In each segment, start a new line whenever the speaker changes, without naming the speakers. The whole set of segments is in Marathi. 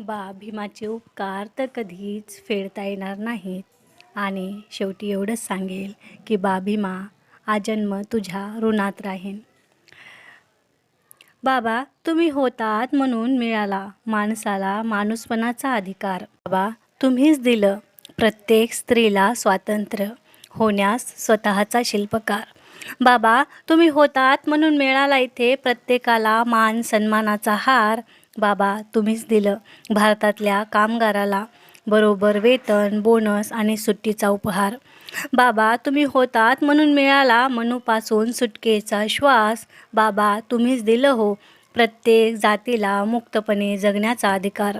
बा भीमाचे उपकार तर कधीच फेडता येणार नाहीत. आणि शेवटी एवढंच सांगेल की बा भीमा आजन्म तुझ्या ऋणात राहीन. बाबा तुम्ही होतात म्हणून मिळाला माणसाला माणूसपणाचा अधिकार. बाबा तुम्हीच दिलं प्रत्येक स्त्रीला स्वातंत्र्य होण्यास स्वतःचा शिल्पकार. बाबा तुम्ही होतात म्हणून मिळाला इथे प्रत्येकाला मान सन्मानाचा हार. बाबा तुम्हीच दिलं. भारतातल्या कामगाराला बरोबर वेतन बोनस आणि सुट्टीचा उपहार. बाबा तुम्ही होतात म्हणून मिळाला मनूपासून सुटकेचा श्वास. बाबा तुम्हीच दिलं हो प्रत्येक जातीला मुक्तपणे जगण्याचा अधिकार.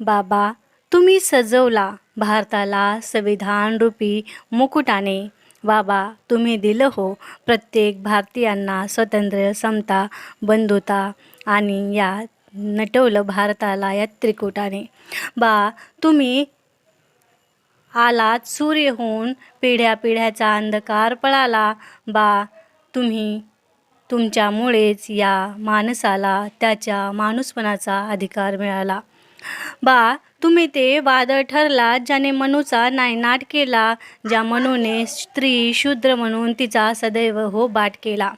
बाबा तुम्ही सजवला भारताला संविधानरूपी मुकुटाने. बाबा तुम्ही दिलं हो. प्रत्येक भारतीयांना स्वातंत्र्य समता बंधुता आणि या नटवलं भारताला या त्रिकुटाने. बा तुम्ही आलात सूर्य होऊन पिढ्या पिढ्याचा अंधकार पळाला. बा तुम्ही तुमच्यामुळेच या माणसाला त्याच्या माणूसपणाचा अधिकार मिळाला. बा तुम्ही ते वादळ ठरला ज्याने मनूचा नायनाट केला ज्या मनूने स्त्री शूद्र म्हणून तिचा सदैव हो बाट केला.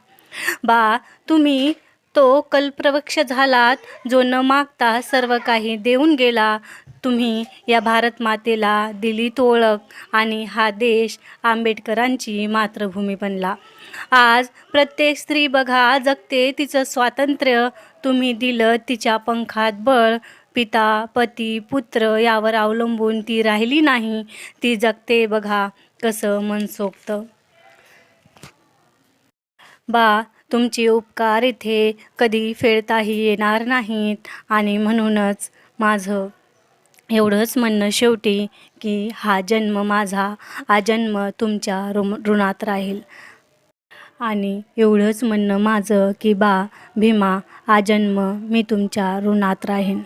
बा तुम्ही तो कल्पवृक्ष झालात जो न मागता सर्व काही देऊन गेला. तुम्ही या भारत मातेला दिली तो ओळख आणि हा देश आंबेडकरांची मातृभूमी बनला. आज प्रत्येक स्त्री बघा जगते तिचं स्वातंत्र्य. तुम्ही दिलं तिच्या पंखात बळ. पिता पती पुत्र यावर अवलंबून ती राहिली नाही. ती जगते बघा कसं मनसोक्त बा तुमचे उपकार इथे कधी फेडताही येणार नाहीत आणि म्हणूनच माझं एवढंच म्हणणं शेवटी की हा जन्म माझा आजन्म तुमच्या ऋ ऋणात राहील. आणि एवढंच म्हणणं माझं की बा भीमा आजन्म मी तुमच्या ऋणात राहीन.